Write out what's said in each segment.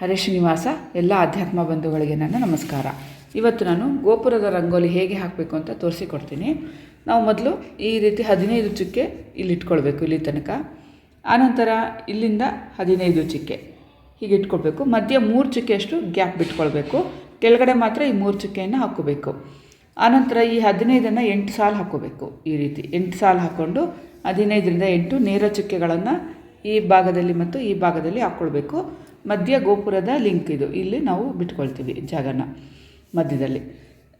ಹರೇ ಶ್ರೀನಿವಾಸ, ಎಲ್ಲ ಅಧ್ಯಾತ್ಮ ಬಂಧುಗಳಿಗೆ ನನ್ನ ನಮಸ್ಕಾರ. ಇವತ್ತು ನಾನು ಗೋಪುರದ ರಂಗೋಲಿ ಹೇಗೆ ಹಾಕಬೇಕು ಅಂತ ತೋರಿಸಿಕೊಡ್ತೀನಿ. ನಾವು ಮೊದಲು ಈ ರೀತಿ ಹದಿನೈದು ಚುಕ್ಕೆ ಇಲ್ಲಿ ಇಟ್ಕೊಳ್ಬೇಕು ಇಲ್ಲಿ ತನಕ. ಆನಂತರ ಇಲ್ಲಿಂದ ಹದಿನೈದು ಚುಕ್ಕೆ ಹೀಗೆ ಇಟ್ಕೊಳ್ಬೇಕು. ಮಧ್ಯ ಮೂರು ಚುಕ್ಕೆಯಷ್ಟು ಗ್ಯಾಪ್ ಬಿಟ್ಕೊಳ್ಬೇಕು. ಕೆಳಗಡೆ ಮಾತ್ರ ಈ ಮೂರು ಚುಕ್ಕೆಯನ್ನು ಹಾಕ್ಕೋಬೇಕು. ಆನಂತರ ಈ ಹದಿನೈದನ್ನು ಎಂಟು ಸಾಲು ಹಾಕೋಬೇಕು ಈ ರೀತಿ. ಎಂಟು ಸಾಲು ಹಾಕ್ಕೊಂಡು ಹದಿನೈದರಿಂದ ಎಂಟು ನೇರ ಚುಕ್ಕೆಗಳನ್ನು ಈ ಭಾಗದಲ್ಲಿ ಮತ್ತು ಈ ಭಾಗದಲ್ಲಿ ಹಾಕ್ಕೊಳ್ಬೇಕು. ಮಧ್ಯ ಗೋಪುರದ ಲಿಂಕ್ ಇದು. ಇಲ್ಲಿ ನಾವು ಬಿಟ್ಕೊಳ್ತೀವಿ ಜಾಗನ ಮಧ್ಯದಲ್ಲಿ.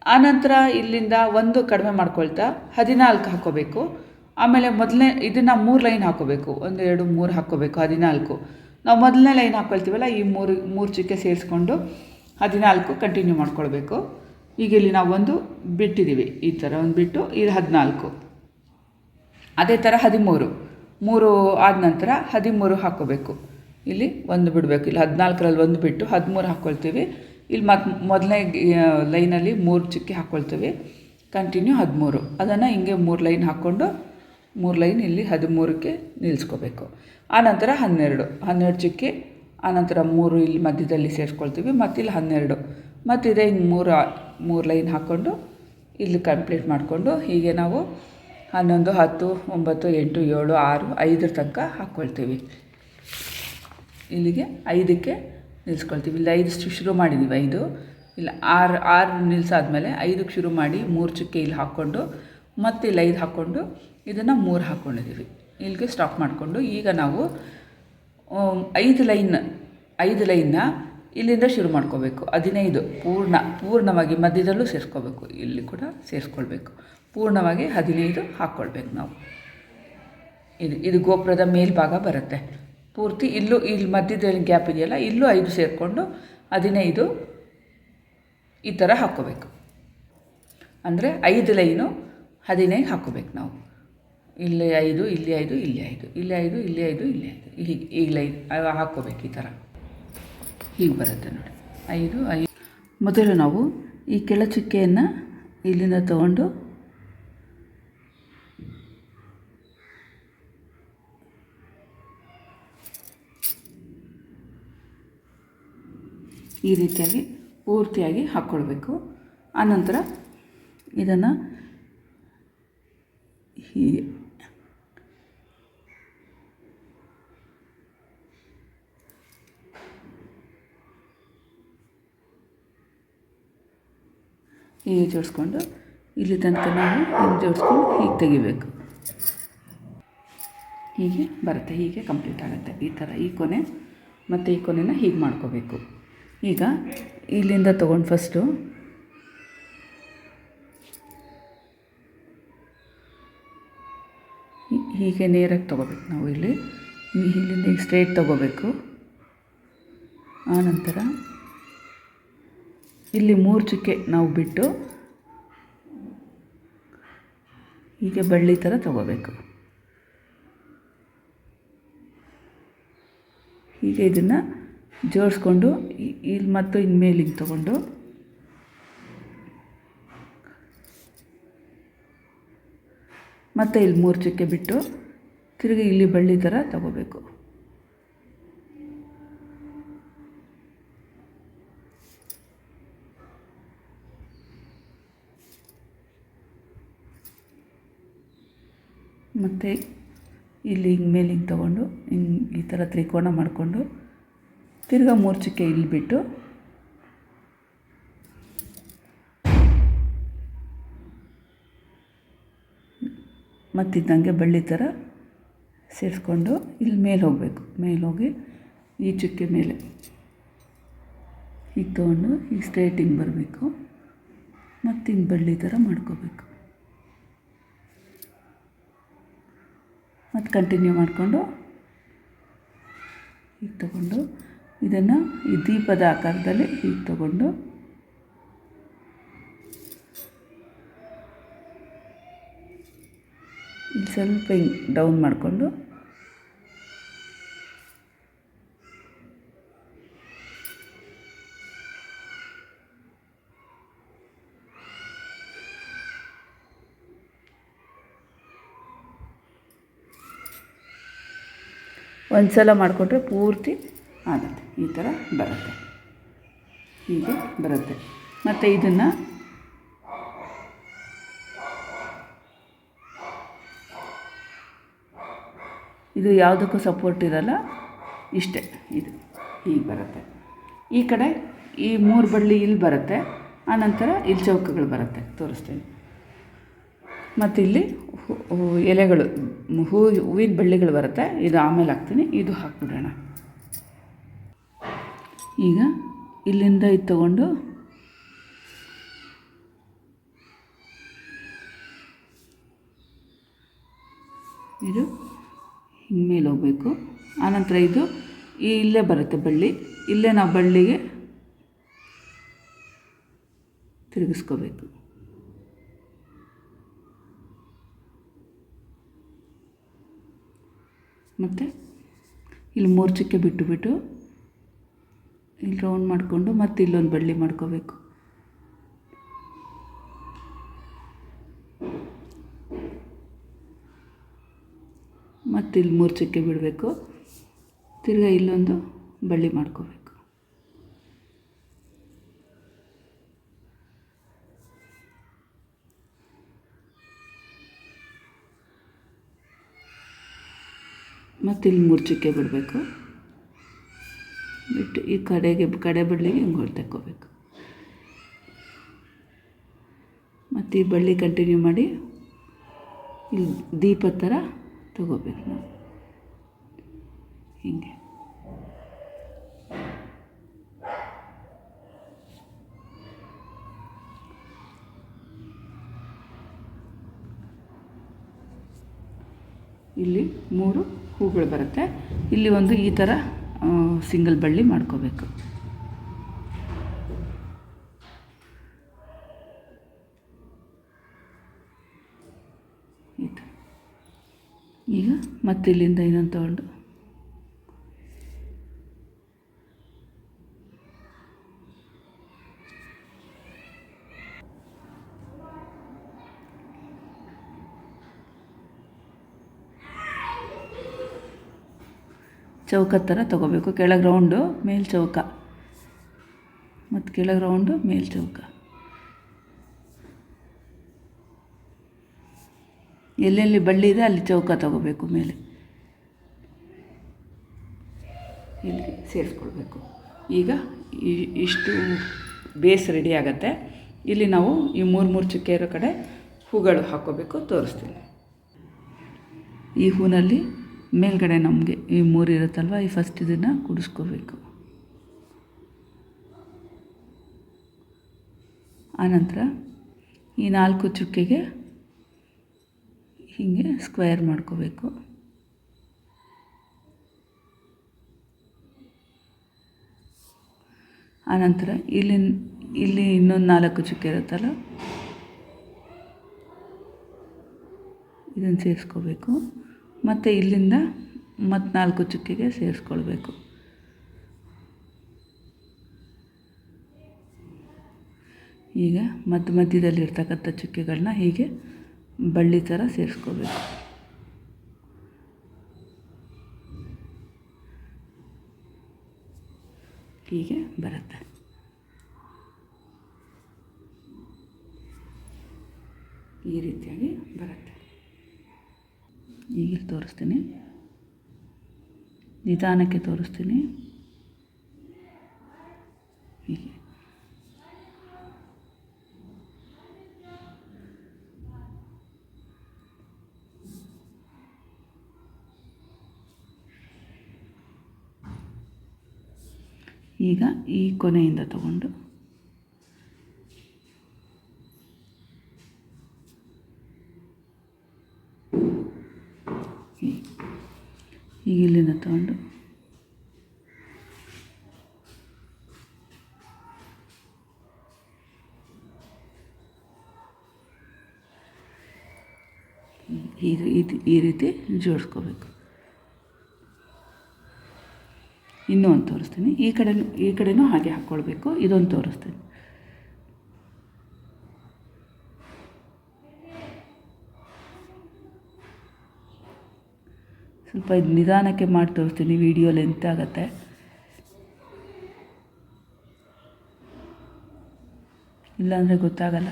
ಆನಂತರ ಇಲ್ಲಿಂದ ಒಂದು ಕಡಿಮೆ ಮಾಡ್ಕೊಳ್ತಾ ಹದಿನಾಲ್ಕು ಹಾಕ್ಕೋಬೇಕು. ಆಮೇಲೆ ಮೊದಲನೇ ಇದನ್ನು ಮೂರು ಲೈನ್ ಹಾಕ್ಕೋಬೇಕು. ಒಂದು, ಎರಡು, ಮೂರು ಹಾಕ್ಕೋಬೇಕು, ಹದಿನಾಲ್ಕು. ನಾವು ಮೊದಲನೇ ಲೈನ್ ಹಾಕ್ಕೊಳ್ತೀವಲ್ಲ, ಈ ಮೂರು ಮೂರು ಚುಕ್ಕೆ ಸೇರಿಸ್ಕೊಂಡು ಹದಿನಾಲ್ಕು ಕಂಟಿನ್ಯೂ ಮಾಡ್ಕೊಳ್ಬೇಕು. ಈಗ ಇಲ್ಲಿ ನಾವು ಒಂದು ಬಿಟ್ಟಿದ್ದೀವಿ. ಈ ಥರ ಒಂದು ಬಿಟ್ಟು ಇಲ್ಲಿ ಹದಿನಾಲ್ಕು. ಅದೇ ಥರ ಹದಿಮೂರು. ಮೂರು ಆದ ನಂತರ ಹದಿಮೂರು ಹಾಕ್ಕೋಬೇಕು. ಇಲ್ಲಿ ಒಂದು ಬಿಡಬೇಕು. ಇಲ್ಲಿ ಹದಿನಾಲ್ಕರಲ್ಲಿ ಒಂದು ಬಿಟ್ಟು ಹದಿಮೂರು ಹಾಕ್ಕೊಳ್ತೀವಿ ಇಲ್ಲಿ ಮತ್ತು ಮೊದಲನೇ ಲೈನಲ್ಲಿ ಮೂರು ಚಿಕ್ಕಿ ಹಾಕ್ಕೊಳ್ತೀವಿ ಕಂಟಿನ್ಯೂ ಹದಿಮೂರು. ಅದನ್ನು ಹಿಂಗೆ ಮೂರು ಲೈನ್ ಹಾಕ್ಕೊಂಡು ಮೂರು ಲೈನ್ ಇಲ್ಲಿ ಹದಿಮೂರಕ್ಕೆ ನಿಲ್ಲಿಸ್ಕೋಬೇಕು ಆನಂತರ ಹನ್ನೆರಡು. ಹನ್ನೆರಡು ಚುಕ್ಕಿ, ಆನಂತರ ಮೂರು ಇಲ್ಲಿ ಮಧ್ಯದಲ್ಲಿ ಸೇರಿಸ್ಕೊಳ್ತೀವಿ. ಮತ್ತು ಇಲ್ಲಿ ಹನ್ನೆರಡು. ಮತ್ತು ಇದೇ ಹಿಂಗೆ ಮೂರು ಮೂರು ಲೈನ್ ಹಾಕ್ಕೊಂಡು ಇಲ್ಲಿ ಕಂಪ್ಲೀಟ್ ಮಾಡಿಕೊಂಡು ಹೀಗೆ ನಾವು ಹನ್ನೊಂದು, ಹತ್ತು, ಒಂಬತ್ತು, ಎಂಟು, ಏಳು, ಆರು, ಐದರ ತನಕ ಹಾಕ್ಕೊಳ್ತೀವಿ ಇಲ್ಲಿಗೆ ಐದಕ್ಕೆ ನಿಲ್ಲಿಸ್ಕೊಳ್ತೀವಿ ಇಲ್ಲಿ ಐದು ಶುರು ಮಾಡಿದ್ದೀವಿ ಐದು. ಇಲ್ಲ, ಆರು ಆರು ನಿಲ್ಲಿಸಾದ್ಮೇಲೆ ಐದಕ್ಕೆ ಶುರು ಮಾಡಿ ಮೂರು ಚುಕ್ಕೆ ಇಲ್ಲಿ ಹಾಕ್ಕೊಂಡು, ಮತ್ತೆ ಇಲ್ಲಿ ಐದು ಹಾಕ್ಕೊಂಡು ಇದನ್ನು ಮೂರು ಹಾಕ್ಕೊಂಡಿದ್ದೀವಿ ಇಲ್ಲಿಗೆ ಸ್ಟಾಪ್ ಮಾಡಿಕೊಂಡು ಈಗ ನಾವು ಐದು ಲೈನ್, ಐದು ಲೈನ್ನ ಇಲ್ಲಿಂದ ಶುರು ಮಾಡ್ಕೋಬೇಕು. ಹದಿನೈದು ಪೂರ್ಣ, ಪೂರ್ಣವಾಗಿ ಮಧ್ಯದಲ್ಲೂ ಸೇರಿಸ್ಕೋಬೇಕು. ಇಲ್ಲಿ ಕೂಡ ಸೇರಿಸ್ಕೊಳ್ಬೇಕು. ಪೂರ್ಣವಾಗಿ ಹದಿನೈದು ಹಾಕ್ಕೊಳ್ಬೇಕು ನಾವು. ಇದು ಇದು ಗೋಪುರದ ಮೇಲ್ಭಾಗ ಬರುತ್ತೆ. ಪೂರ್ತಿ ಇಲ್ಲೂ ಇಲ್ಲಿ ಮಧ್ಯದಲ್ಲಿ ಗ್ಯಾಪ್ ಇದೆಯಲ್ಲ, ಇಲ್ಲೂ ಐದು ಸೇರಿಕೊಂಡು ಹದಿನೈದು ಈ ಥರ ಹಾಕ್ಕೋಬೇಕು. ಅಂದರೆ ಐದು ಲೈನು ಹದಿನೈದು ಹಾಕ್ಕೋಬೇಕು ನಾವು. ಇಲ್ಲಿ ಐದು ಇಲ್ಲಿ ಐದು ಇಲ್ಲಿ ಐದು ಇಲ್ಲಿ ಐದು ಇಲ್ಲಿ ಐದು ಇಲ್ಲಿ ಐದು, ಹೀಗೆ ಈಗ ಲೈನ್ ಹಾಕ್ಕೋಬೇಕು ಈ ಥರ. ಹೀಗೆ ಬರುತ್ತೆ ನೋಡಿ. ಐದು ಐದು. ಮೊದಲು ನಾವು ಈ ಕೆಳ ಚುಕ್ಕೆಯನ್ನು ಇಲ್ಲಿಂದ ತಗೊಂಡು ಈ ರೀತಿಯಾಗಿ ಪೂರ್ತಿಯಾಗಿ ಹಾಕ್ಕೊಳ್ಬೇಕು. ಆನಂತರ ಇದನ್ನು ಹೀಗೆ ಹೀಗೆ ಜೋಡಿಸ್ಕೊಂಡು ಇಲ್ಲಿ ತನಕ ನಾವು ಹಿಂಗೆ ಜೋಡಿಸ್ಕೊಂಡು ಹೀಗೆ ತೆಗಿಬೇಕು. ಹೀಗೆ ಬರುತ್ತೆ, ಹೀಗೆ ಕಂಪ್ಲೀಟ್ ಆಗುತ್ತೆ. ಈ ಥರ ಈ ಕೊನೆ ಮತ್ತು ಈ ಕೊನೆನ ಹೀಗೆ ಮಾಡ್ಕೋಬೇಕು. ಈಗ ಇಲ್ಲಿಂದ ತೊಗೊಂಡು ಫಸ್ಟು ಹೀಗೆ ನೇರಾಗಿ ತೊಗೋಬೇಕು ನಾವು ಇಲ್ಲಿ. ಇಲ್ಲಿಂದ ಸ್ಟ್ರೇಟ್ ತೊಗೋಬೇಕು. ಆನಂತರ ಇಲ್ಲಿ ಮೂರು ಚುಕ್ಕೆ ನಾವು ಬಿಟ್ಟು ಹೀಗೆ ಬಳ್ಳಿ ಥರ ತಗೋಬೇಕು. ಹೀಗೆ ಇದನ್ನು ಜೋಡಿಸ್ಕೊಂಡು ಇಲ್ಲಿ ಮತ್ತು ಇನ್ನು ಮೇಲಿಗೆ ತೊಗೊಂಡು. ಮತ್ತು ಇಲ್ಲಿ ಮೂರು ಚುಕ್ಕೆ ಬಿಟ್ಟು ತಿರುಗಿ ಇಲ್ಲಿ ಬಳ್ಳಿ ಥರ ತಗೋಬೇಕು. ಮತ್ತು ಇಲ್ಲಿ ಹಿಂಗೆ ಮೇಲಿಂಗ್ ತೊಗೊಂಡು ಹಿಂಗೆ ಈ ಥರ ತ್ರಿಕೋಣ ಮಾಡಿಕೊಂಡು ತಿರ್ಗಾ ಮೂರು ಚುಕ್ಕೆ ಇಲ್ಲಿ ಬಿಟ್ಟು ಮತ್ತಿದ್ದಂಗೆ ಬಳ್ಳಿ ಥರ ಸೇರಿಸ್ಕೊಂಡು ಇಲ್ಲಿ ಮೇಲೆ ಹೋಗಬೇಕು. ಮೇಲೆ ಹೋಗಿ ಈ ಚುಕ್ಕೆ ಮೇಲೆ. ಹೀಗೆ ತೊಗೊಂಡು ಈಗ ಸ್ಟ್ರೇಟ್ ಬರಬೇಕು. ಮತ್ತು ಹಿಂಗೆ ಬಳ್ಳಿ ಥರ ಮಾಡ್ಕೋಬೇಕು. ಮತ್ತು ಕಂಟಿನ್ಯೂ ಮಾಡಿಕೊಂಡು ಹೀಗೆ ತಗೊಂಡು ಇದನ್ನು ಈ ದೀಪದ ಆಕಾರದಲ್ಲಿ ಹೀಗೆ ತಗೊಂಡು ಸ್ವಲ್ಪ ಹಿಂಗೆ ಡೌನ್ ಮಾಡಿಕೊಂಡು ಒಂದು ಸಲ ಮಾಡಿಕೊಟ್ರೆ ಪೂರ್ತಿ ಆಗುತ್ತೆ. ಈ ಥರ ಬರುತ್ತೆ. ಹೀಗೆ ಬರುತ್ತೆ. ಮತ್ತು ಇದನ್ನು ಇದು ಯಾವುದಕ್ಕೂ ಸಪೋರ್ಟ್ ಇರಲ್ಲ, ಇಷ್ಟೇ ಇದು. ಹೀಗೆ ಬರುತ್ತೆ. ಈ ಕಡೆ ಈ ಮೂರು ಬಳ್ಳಿ ಇಲ್ಲಿ ಬರುತ್ತೆ ಆನಂತರ ಇಲ್ಲಿ ಚೌಕಗಳು ಬರುತ್ತೆ. ತೋರಿಸ್ತೀನಿ. ಮತ್ತು ಇಲ್ಲಿ ಎಲೆಗಳು, ಹೂ, ಹೂವಿನ ಬಳ್ಳಿಗಳು ಬರುತ್ತೆ. ಇದು ಆಮೇಲೆ ಹಾಕ್ತೀನಿ. ಇದು ಹಾಕ್ಬಿಡೋಣ. ಈಗ ಇಲ್ಲಿಂದ ಇದು ತಗೊಂಡು ಇದು ಮೇಲೆ ಹೋಗಬೇಕು. ಆನಂತರ ಇದು ಇಲ್ಲೇ ಬರುತ್ತೆ ಬಳ್ಳಿ. ಇಲ್ಲೇ ನಾವು ಬಳ್ಳಿಗೆ ತಿರುಗಿಸ್ಕೋಬೇಕು. ಮತ್ತು ಇಲ್ಲಿ ಮೂರು ಬಿಟ್ಟು ಬಿಟ್ಟು ಇಲ್ಲಿ ರೌಂಡ್ ಮಾಡಿಕೊಂಡು ಮತ್ತೆ ಇಲ್ಲೊಂದು ಬಳ್ಳಿ ಮಾಡ್ಕೋಬೇಕು. ಮತ್ತು ಇಲ್ಲಿ ಮೂರು ಚಕ್ಕೆ ಬಿಡಬೇಕು. ತಿರ್ಗಾ ಇಲ್ಲೊಂದು ಬಳ್ಳಿ ಮಾಡ್ಕೋಬೇಕು. ಮತ್ತು ಇಲ್ಲಿ ಮೂರು ಚುಕ್ಕೆ ಬಿಡಬೇಕು. ಬಿಟ್ಟು ಈ ಕಡೆಗೆ, ಕಡೆ ಬಳ್ಳಿಗೆ ಹಿಂಗೆ ಹೊಡೆ ತಕ್ಕೋಬೇಕು. ಮತ್ತು ಈ ಬಳ್ಳಿ ಕಂಟಿನ್ಯೂ ಮಾಡಿ ಇಲ್ಲಿ ದೀಪ ಥರ ತಗೋಬೇಕು ನಾವು. ಹಿಂಗೆ. ಇಲ್ಲಿ ಮೂರು ಹೂಗಳು ಬರುತ್ತೆ. ಇಲ್ಲಿ ಒಂದು ಈ ಥರ ಸಿಂಗಲ್ ಬಳ್ಳಿ ಮಾಡ್ಕೋಬೇಕು. ಈಗ ಮತ್ತೆ ಇಲ್ಲಿಂದ ಇನ್ನೊಂದು ತಗೊಂಡು. ಚೌಕ ಥರ ತೊಗೋಬೇಕು. ಕೆಳಗೆ ರೌಂಡು ಮೇಲ್ ಚೌಕ. ಮತ್ತು ಕೆಳಗೆ ರೌಂಡು ಮೇಲ್ ಚೌಕ. ಎಲ್ಲೆಲ್ಲಿ ಬಳ್ಳಿ ಇದೆ ಅಲ್ಲಿ ಚೌಕ ತಗೋಬೇಕು ಮೇಲೆ. ಇಲ್ಲಿ ಸೇರಿಸ್ಕೊಳ್ಬೇಕು. ಈಗ ಇಷ್ಟು ಬೇಸ್ ರೆಡಿ ಆಗುತ್ತೆ. ಇಲ್ಲಿ ನಾವು ಈ ಮೂರು ಮೂರು ಚುಕ್ಕೆ ಇರೋ ಕಡೆ ಹೂಗಳು ಹಾಕ್ಕೋಬೇಕು ತೋರಿಸ್ತೀನಿ. ಈ ಹೂನಲ್ಲಿ ಮೇಲ್ಗಡೆ ನಮಗೆ ಈ ಮೂರು ಇರುತ್ತಲ್ವ? ಈ ಫಸ್ಟ್ ಇದನ್ನು ಕುಡಿಸ್ಕೋಬೇಕು. ಆನಂತರ ಈ ನಾಲ್ಕು ಚುಕ್ಕೆಗೆ ಹೀಗೆ ಸ್ಕ್ವೇರ್ ಮಾಡ್ಕೋಬೇಕು. ಆನಂತರ ಇಲ್ಲಿ ಇಲ್ಲಿ ಇನ್ನೊಂದು ನಾಲ್ಕು ಚುಕ್ಕೆ ಇರುತ್ತಲ್ಲ? ಇದನ್ನು ಸೇರಿಸ್ಕೋಬೇಕು. ಮತ್ತು ಇಲ್ಲಿಂದ ಮತ್ತು ನಾಲ್ಕು ಚುಕ್ಕೆಗೆ ಸೇರಿಸ್ಕೊಳ್ಬೇಕು. ಈಗ ಮಧ್ಯ ಮಧ್ಯದಲ್ಲಿರ್ತಕ್ಕಂಥ ಚುಕ್ಕೆಗಳನ್ನ ಹೀಗೆ ಬಳ್ಳಿ ಥರ ಸೇರಿಸ್ಕೋಬೇಕು ಹೀಗೆ ಬರುತ್ತೆ. ಈ ರೀತಿಯಾಗಿ ಬರುತ್ತೆ. ಈಗ ತೋರಿಸ್ತೀನಿ. ನಿಧಾನಕ್ಕೆ ತೋರಿಸ್ತೀನಿ. ಹೀಗೆ. ಈಗ ಈ ಕೊನೆಯಿಂದ ತಗೊಂಡು ಇಲ್ಲಿಂದ ತಗೊಂಡು. ಈ ರೀತಿ ಈ ರೀತಿ ಜೋಡಿಸ್ಕೋಬೇಕು. ಇನ್ನೂ ಒಂದು ತೋರಿಸ್ತೀನಿ. ಈ ಕಡೆ ಈ ಕಡೆನೂ ಹಾಗೆ ಹಾಕ್ಕೊಳ್ಬೇಕು. ಇದೊಂದು ತೋರಿಸ್ತೀನಿ. ಸ್ವಲ್ಪ ಇದು ನಿಧಾನಕ್ಕೆ ಮಾಡಿ ತೋರಿಸ್ತೀನಿ ವೀಡಿಯೋ ಲೆಂತ್ ಆಗುತ್ತೆ. ಇಲ್ಲಾಂದರೆ ಗೊತ್ತಾಗಲ್ಲ.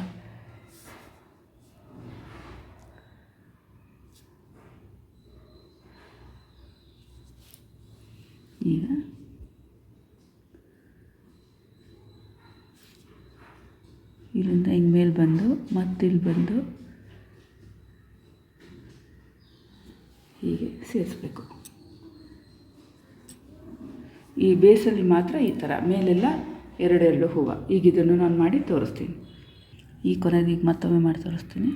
ಈಗ? ಇಲ್ಲಿಂದ ಹಿಂಗೆ ಮೇಲೆ ಬಂದು ಮತ್ತಿಲ್ಲಿ ಬಂದು ಈ ಬೇಸಲ್ಲಿ ಮಾತ್ರ ಈ ಥರ ಮೇಲೆಲ್ಲ ಎರಡೆರಡು ಹೂವು. ಈಗ ಇದನ್ನು ನಾನು ಮಾಡಿ ತೋರಿಸ್ತೀನಿ. ಈ ಕೊನೆಗೆ ಮತ್ತೊಮ್ಮೆ ಮಾಡಿ ತೋರಿಸ್ತೀನಿ.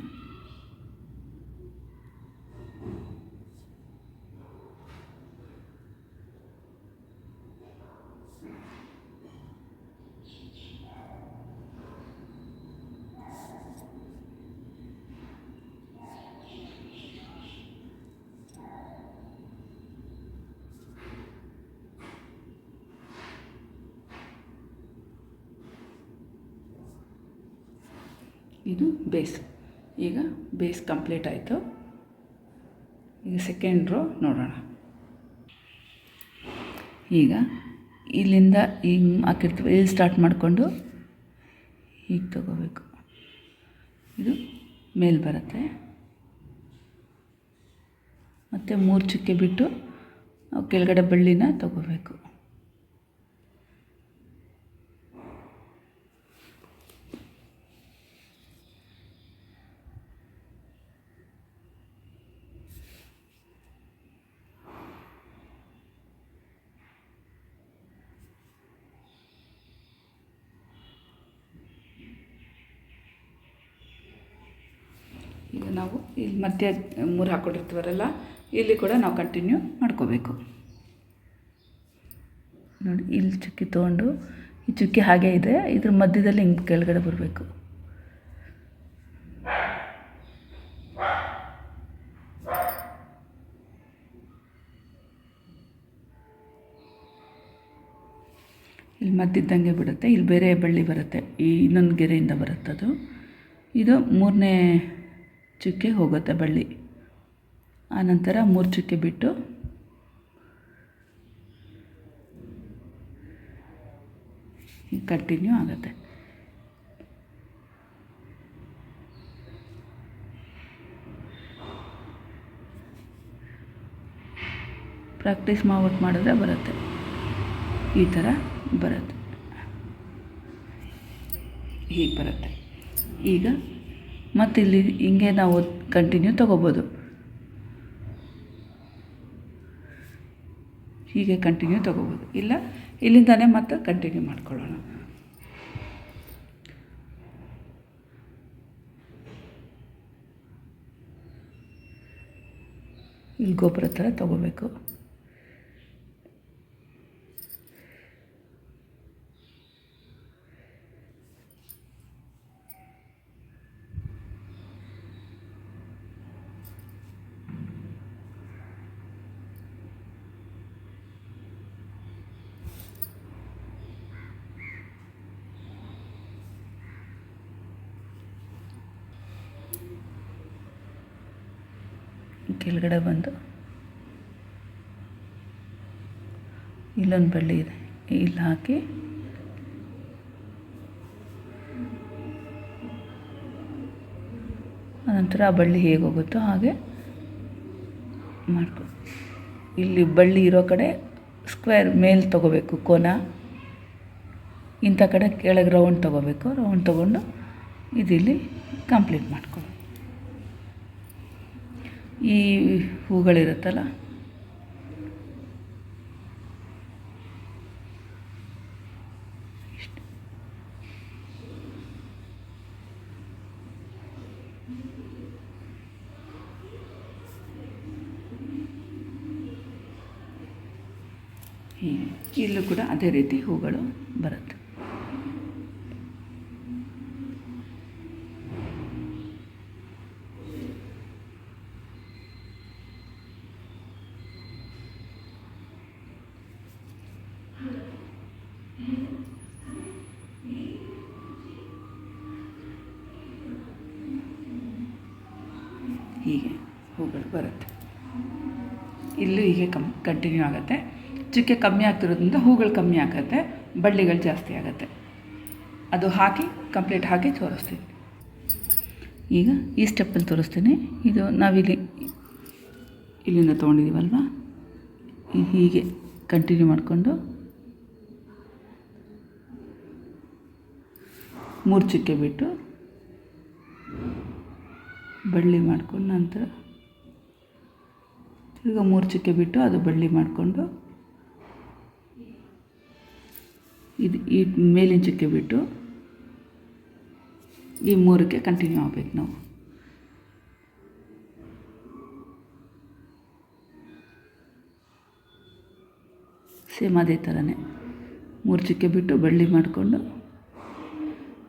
ಇದು ಬೇಸ್. ಈಗ ಬೇಸ್ ಕಂಪ್ಲೀಟ್ ಆಯಿತು. ಈಗ ಸೆಕೆಂಡ್ ರೋ ನೋಡೋಣ. ಈಗ ಇಲ್ಲಿಂದ ಹಿಂಗೆ ಹಾಕಿರ್ತೀವಿ. ಇಲ್ಲಿ ಸ್ಟಾರ್ಟ್ ಮಾಡಿಕೊಂಡು ಹೀಗೆ ತಗೋಬೇಕು. ಇದು ಮೇಲೆ ಬರುತ್ತೆ. ಮತ್ತು ಮೂರು ಚುಕ್ಕೆ ಬಿಟ್ಟು ಕೆಳಗಡೆ ಬಳ್ಳಿನ ತಗೋಬೇಕು ಈಗ ನಾವು ಮಧ್ಯ ಮೂರು ಹಾಕ್ಕೊಂಡಿರ್ತೀವರಲ್ಲ ಇಲ್ಲಿ ಕೂಡ ನಾವು ಕಂಟಿನ್ಯೂ ಮಾಡ್ಕೋಬೇಕು. ನೋಡಿ, ಇಲ್ಲಿ ಚುಕ್ಕಿ ತೊಗೊಂಡು, ಈ ಚುಕ್ಕಿ ಹಾಗೆ ಇದೆ, ಇದ್ರ ಮಧ್ಯದಲ್ಲಿ ಹಿಂಗೆ ಕೆಳಗಡೆ ಬರಬೇಕು. ಇಲ್ಲಿ ಮದ್ದಿದ್ದಂಗೆ ಬಿಡುತ್ತೆ, ಇಲ್ಲಿ ಬೇರೆ ಬಳ್ಳಿ ಬರುತ್ತೆ, ಈ ಇನ್ನೊಂದು ಗೆರೆಯಿಂದ ಬರುತ್ತೆ ಅದು ಇದು ಮೂರನೇ ಚುಕ್ಕೆ ಹೋಗುತ್ತೆ ಬಳ್ಳಿ. ಆನಂತರ ಮೂರು ಚುಕ್ಕೆ ಬಿಟ್ಟು ಕಂಟಿನ್ಯೂ ಆಗುತ್ತೆ. ಪ್ರಾಕ್ಟೀಸ್ ಮಾಡ್ಬಿಟ್ಟು ಮಾಡಿದ್ರೆ ಬರುತ್ತೆ. ಈ ಥರ ಬರುತ್ತೆ. ಹೀಗೆ ಬರುತ್ತೆ. ಈಗ ಮತ್ತು ಇಲ್ಲಿ ಹಿಂಗೆ ನಾವು ಕಂಟಿನ್ಯೂ ತೊಗೋಬೋದು. ಹೀಗೆ ಕಂಟಿನ್ಯೂ ತೊಗೋಬೋದು. ಇಲ್ಲ, ಇಲ್ಲಿಂದಾನೇ ಮತ್ತೆ ಕಂಟಿನ್ಯೂ ಮಾಡ್ಕೊಳ್ಳೋಣ. ಇಲ್ಲಿ ಗೊಬ್ಬರ ಥರ ತೊಗೋಬೇಕು. ಕೆಳಗಡೆ ಬಂದು ಇಲ್ಲೊಂದು ಬಳ್ಳಿ ಇದೆ. ಇಲ್ಲಿ ಹಾಕಿ ಅನಂತರ ಆ ಬಳ್ಳಿ ಹೇಗೆ ಹೋಗುತ್ತೋ ಹಾಗೆ ಮಾಡ್ಕೊ ಇಲ್ಲಿ ಬಳ್ಳಿ ಇರೋ ಕಡೆ ಸ್ಕ್ವೇರ್ ಮೇಲೆ ತೊಗೋಬೇಕು, ಕೋನ. ಇಂಥ ಕಡೆ ಕೆಳಗೆ ರೌಂಡ್ ತೊಗೋಬೇಕು. ರೌಂಡ್ ತೊಗೊಂಡು ಇದಿಲ್ಲಿ ಕಂಪ್ಲೀಟ್ ಮಾಡ್ಕೊಳ್ಳಿ ಈ ಹೂಗಳಿರುತ್ತಲ್ಲ? ಹೀಗೆ ಇಲ್ಲೂ ಕೂಡ ಅದೇ ರೀತಿ ಹೂಗಳು ಬರುತ್ತೆ ಹೀಗೆ ಹೂಗಳು ಬರುತ್ತೆ. ಇಲ್ಲೂ ಹೀಗೆ ಕಮ್ ಕಂಟಿನ್ಯೂ ಆಗುತ್ತೆ. ಚುಕ್ಕೆ ಕಮ್ಮಿ ಆಗ್ತಿರೋದ್ರಿಂದ ಹೂಗಳು ಕಮ್ಮಿ ಆಗುತ್ತೆ, ಬಳ್ಳಿಗಳು ಜಾಸ್ತಿ ಆಗುತ್ತೆ. ಅದು ಹಾಕಿ ಕಂಪ್ಲೀಟ್ ಹಾಕಿ ತೋರಿಸ್ತೀನಿ. ಈಗ ಈ ಸ್ಟೆಪ್ಪಲ್ಲಿ ತೋರಿಸ್ತೀನಿ. ಇದು ನಾವಿಲ್ಲಿ ಇಲ್ಲಿಂದ ತೊಗೊಂಡಿದ್ದೀವಲ್ವ? ಹೀಗೆ ಕಂಟಿನ್ಯೂ ಮಾಡಿಕೊಂಡು ಮೂರು ಚುಕ್ಕೆ ಬಿಟ್ಟು ಬಳ್ಳಿ ಮಾಡ್ಕೊಂಡು ನಂತರ ತಿರ್ಗಾ ಮೂರು ಚುಕ್ಕೆ ಬಿಟ್ಟು ಅದು ಬಳ್ಳಿ ಮಾಡಿಕೊಂಡು ಇದು ಈ ಮೇಲಿನ ಚುಕ್ಕೆ ಬಿಟ್ಟು ಈ ಮೂರಕ್ಕೆ ಕಂಟಿನ್ಯೂ ಆಗಬೇಕು ನಾವು. ಸೇಮ್ ಅದೇ ಥರನೇ. ಮೂರು ಚುಕ್ಕೆ ಬಿಟ್ಟು ಬಳ್ಳಿ ಮಾಡಿಕೊಂಡು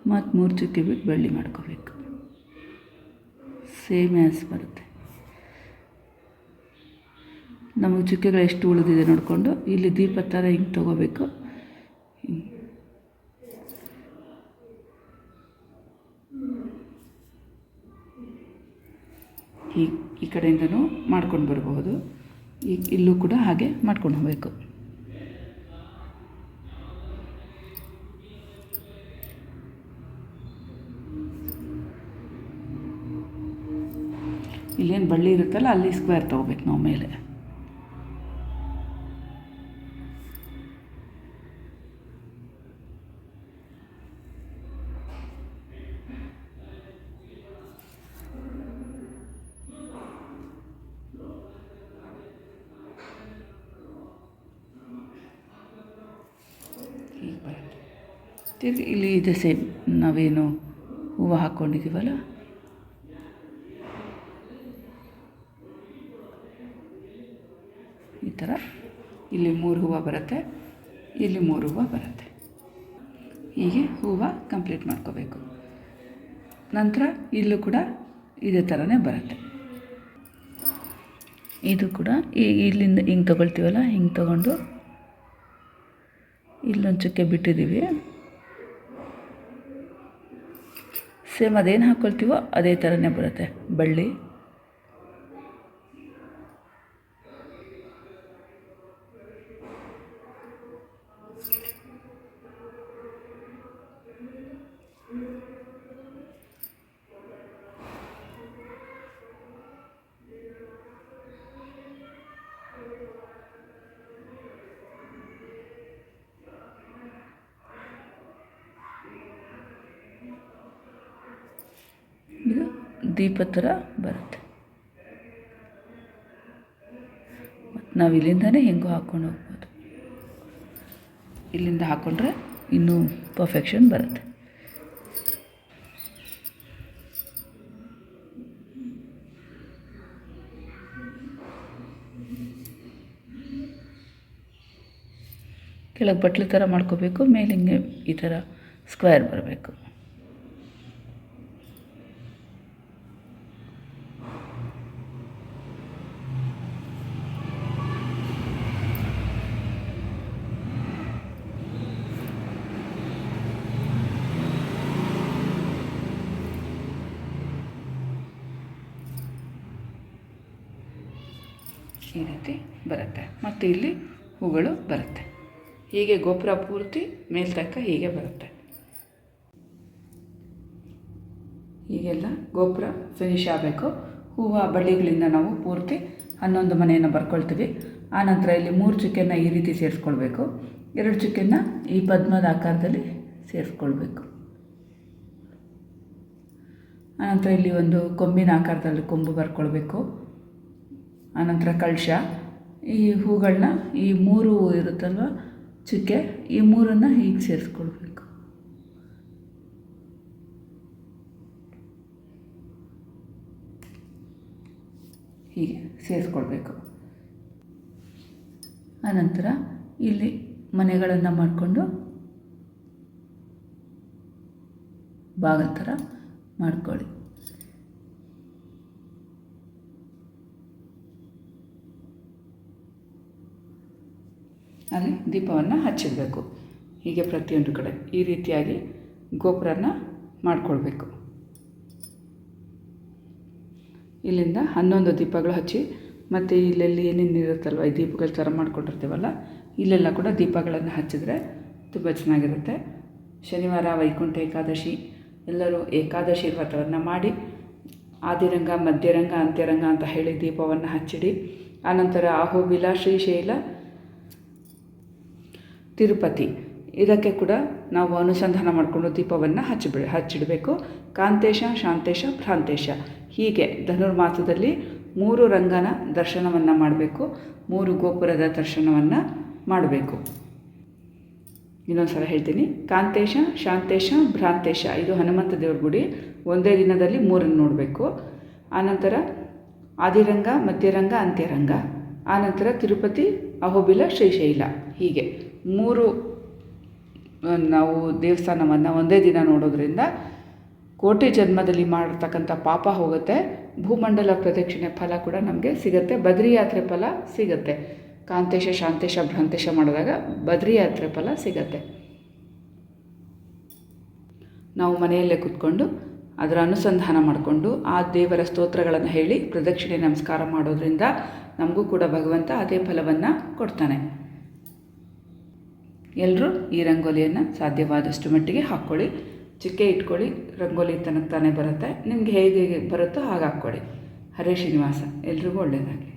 ಮತ್ತು ಮೂರು ಚುಕ್ಕೆ ಬಿಟ್ಟು ಬಳ್ಳಿ ಮಾಡ್ಕೋಬೇಕು. ಸೇಮ್ ಆ್ಯಸ್ ಬರುತ್ತೆ. ನಮಗೆ ಚುಕ್ಕೆಗಳು ಎಷ್ಟು ಉಳಿದಿದೆ ನೋಡಿಕೊಂಡು ಇಲ್ಲಿ ದೀಪ ಥರ ಹಿಂಗೆ ತೊಗೋಬೇಕು. ಈ ಈ ಕಡೆಯಿಂದನೂ ಮಾಡ್ಕೊಂಡು ಬರಬಹುದು ಈ ಇಲ್ಲೂ ಕೂಡ ಹಾಗೆ ಮಾಡ್ಕೊಂಡು ಹೋಗಬೇಕು. ಇಲ್ಲೇನು ಬಳ್ಳಿ ಇರುತ್ತಲ್ಲ, ಅಲ್ಲಿ ಸ್ಕ್ವೇರ್ ತೊಗೋಬೇಕು ನಾವು ಮೇಲೆ. ತಿರ್ಗಿ ಇಲ್ಲಿ ಇದೆ ಸೇಮ್ ನಾವೇನು ಹೂವು ಹಾಕ್ಕೊಂಡಿದ್ದೀವಲ್ಲ ಈ ಥರ. ಇಲ್ಲಿ ಮೂರು ಹೂವು ಬರುತ್ತೆ. ಇಲ್ಲಿ ಮೂರು ಹೂವು ಬರುತ್ತೆ. ಹೀಗೆ ಹೂವು ಕಂಪ್ಲೀಟ್ ಮಾಡ್ಕೋಬೇಕು. ನಂತರ ಇಲ್ಲೂ ಕೂಡ ಇದೇ ಥರನೇ ಬರುತ್ತೆ. ಇದು ಕೂಡ ಈ ಇಲ್ಲಿಂದ ಹಿಂಗೆ ತೊಗೊಳ್ತೀವಲ್ಲ, ಹಿಂಗೆ ತೊಗೊಂಡು ಇಲ್ಲೊಂದು ಚುಕ್ಕೆ ಬಿಟ್ಟಿದ್ದೀವಿ. ಸೇಮ್ ಅದೇನು ಹಾಕ್ಕೊಳ್ತೀವೋ ಅದೇ ಥರನೇ ಬರುತ್ತೆ. ಬಳ್ಳಿ ಇದು ದೀಪ ಥರ ಬರುತ್ತೆ. ಮತ್ತು ನಾವು ಇಲ್ಲಿಂದನೇ ಹೆಂಗೋ ಹಾಕ್ಕೊಂಡು ಹೋಗ್ಬೋದು. ಇಲ್ಲಿಂದ ಹಾಕ್ಕೊಂಡ್ರೆ ಇನ್ನೂ ಪರ್ಫೆಕ್ಷನ್ ಬರುತ್ತೆ. ಕೆಳಗೆ ಬಟ್ಲು ಥರ ಮಾಡ್ಕೋಬೇಕು ಮೇಲೆ ಹಿಂಗೆ ಈ ಥರ ಸ್ಕ್ವೇರ್ ಬರಬೇಕು ಈ ರೀತಿ ಬರುತ್ತೆ ಮತ್ತು ಇಲ್ಲಿ ಹೂಗಳು ಬರುತ್ತೆ. ಹೀಗೆ ಗೋಪುರ ಪೂರ್ತಿ ಮೇಲ್ತಕ್ಕ ಹೀಗೆ ಬರುತ್ತೆ. ಹೀಗೆಲ್ಲ ಗೋಪುರ ಫಿನಿಶ್ ಆಗಬೇಕು. ಹೂವು ಬಳ್ಳಿಗಳಿಂದ ನಾವು ಪೂರ್ತಿ ಹನ್ನೊಂದು ಮನೆಯನ್ನು ಬರ್ಕೊಳ್ತೀವಿ. ಆನಂತರ ಇಲ್ಲಿ ಮೂರು ಚುಕ್ಕೆನ ಈ ರೀತಿ ಸೇರಿಸ್ಕೊಳ್ಬೇಕು. ಎರಡು ಚುಕ್ಕೆನ ಈ ಪದ್ಮದ ಆಕಾರದಲ್ಲಿ ಸೇರಿಸ್ಕೊಳ್ಬೇಕು. ಆನಂತರ ಇಲ್ಲಿ ಒಂದು ಕೊಂಬಿನ ಆಕಾರದಲ್ಲಿ ಕೊಂಬು ಬರ್ಕೊಳ್ಬೇಕು. ಆನಂತರ ಕಳಶ ಈ ಹೂಗಳನ್ನ ಈ ಮೂರು ಇರುತ್ತಲ್ವ? ಚುಕ್ಕೆ, ಈ ಮೂರನ್ನು ಹೀಗೆ ಸೇರಿಸ್ಕೊಳ್ಬೇಕು. ಹೀಗೆ ಸೇರಿಸ್ಕೊಳ್ಬೇಕು. ಆನಂತರ ಇಲ್ಲಿ ಮನೆಗಳನ್ನು ಮಾಡಿಕೊಂಡು ಭಾಗ ಥರ ಮಾಡ್ಕೊಳ್ಳಿ. ಅಲ್ಲಿ ದೀಪವನ್ನು ಹಚ್ಚಿಡಬೇಕು. ಹೀಗೆ ಪ್ರತಿಯೊಂದು ಕಡೆ ಈ ರೀತಿಯಾಗಿ ಗೋಪುರನ ಮಾಡಿಕೊಳ್ಬೇಕು. ಇಲ್ಲಿಂದ ಹನ್ನೊಂದು ದೀಪಗಳು ಹಚ್ಚಿ, ಮತ್ತು ಇಲ್ಲೆಲ್ಲಿ ಏನೇನು ಇರುತ್ತಲ್ವ ಈ ದೀಪಗಳ ಥರ ಮಾಡ್ಕೊಂಡಿರ್ತೀವಲ್ಲ, ಇಲ್ಲೆಲ್ಲ ಕೂಡ ದೀಪಗಳನ್ನು ಹಚ್ಚಿದ್ರೆ ತುಂಬ ಚೆನ್ನಾಗಿರುತ್ತೆ. ಶನಿವಾರ ವೈಕುಂಠ ಏಕಾದಶಿ, ಎಲ್ಲರೂ ಏಕಾದಶಿ ವ್ರತವನ್ನು ಮಾಡಿ, ಆದಿರಂಗ, ಮಧ್ಯರಂಗ, ಅಂತ್ಯರಂಗ ಅಂತ ಹೇಳಿ ದೀಪವನ್ನು ಹಚ್ಚಿಡಿ. ಆನಂತರ ಅಹೋಬಿಲ, ಶ್ರೀಶೈಲ ತಿರುಪತಿ. ಇದಕ್ಕೆ ಕೂಡ ನಾವು ಅನುಸಂಧಾನ ಮಾಡಿಕೊಂಡು ದೀಪವನ್ನು ಹಚ್ಚಿಬಿಡ ಹಚ್ಚಿಡಬೇಕು. ಕಾಂತೇಶ, ಶಾಂತೇಶ, ಭ್ರಾಂತೇಶ. ಹೀಗೆ ಧನುರ್ಮಾಸದಲ್ಲಿ ಮೂರು ರಂಗನ ದರ್ಶನವನ್ನು ಮಾಡಬೇಕು. ಮೂರು ಗೋಪುರದ ದರ್ಶನವನ್ನು ಮಾಡಬೇಕು. ಇನ್ನೊಂದು ಸಲ ಹೇಳ್ತೀನಿ. ಕಾಂತೇಶ, ಶಾಂತೇಶ, ಭ್ರಾಂತೇಶ ಇದು ಹನುಮಂತ ದೇವ್ರ ಗುಡಿ. ಒಂದೇ ದಿನದಲ್ಲಿ ಮೂರನ್ನು ನೋಡಬೇಕು. ಆನಂತರ ಆದಿರಂಗ, ಮಧ್ಯರಂಗ, ಅಂತ್ಯರಂಗ. ಆನಂತರ ತಿರುಪತಿ, ಅಹೋಬಿಲ, ಶ್ರೀಶೈಲ. ಹೀಗೆ. ಮೂರು ನಾವು ದೇವಸ್ಥಾನವನ್ನು ಒಂದೇ ದಿನ ನೋಡೋದ್ರಿಂದ ಕೋಟಿ ಜನ್ಮದಲ್ಲಿ ಮಾಡಿರ್ತಕ್ಕಂಥ ಪಾಪ ಹೋಗುತ್ತೆ. ಭೂಮಂಡಲ ಪ್ರದಕ್ಷಿಣೆ ಫಲ ಕೂಡ ನಮಗೆ ಸಿಗುತ್ತೆ. ಬದ್ರಿ ಯಾತ್ರೆ ಫಲ ಸಿಗುತ್ತೆ. ಕಾಂತೇಶ, ಶಾಂತೇಶ, ಭ್ರಾಂತೇಶ ಮಾಡಿದಾಗ ಬದ್ರಿ ಯಾತ್ರೆ ಫಲ ಸಿಗತ್ತೆ. ನಾವು ಮನೆಯಲ್ಲೇ ಕೂತ್ಕೊಂಡು ಅದರ ಅನುಸಂಧಾನ ಮಾಡಿಕೊಂಡು ಆ ದೇವರ ಸ್ತೋತ್ರಗಳನ್ನು ಹೇಳಿ ಪ್ರದಕ್ಷಿಣೆ ನಮಸ್ಕಾರ ಮಾಡೋದ್ರಿಂದ ನಮಗೂ ಕೂಡ ಭಗವಂತ ಅದೇ ಫಲವನ್ನು ಕೊಡ್ತಾನೆ. ಎಲ್ಲರೂ ಈ ರಂಗೋಲಿಯನ್ನು ಸಾಧ್ಯವಾದಷ್ಟು ಮಟ್ಟಿಗೆ ಹಾಕ್ಕೊಳ್ಳಿ. ಚಿಕ್ಕೆ ಇಟ್ಕೊಳ್ಳಿ, ರಂಗೋಲಿ ತನಕ ತಾನೇ ಬರುತ್ತೆ. ನಿಮಗೆ ಹೇಗೆ ಬರುತ್ತೋ ಹಾಗೆ ಹಾಕ್ಕೊಳ್ಳಿ. ಹರೇ ಶ್ರೀನಿವಾಸ, ಎಲ್ರಿಗೂ ಒಳ್ಳೆಯದಾಗಿ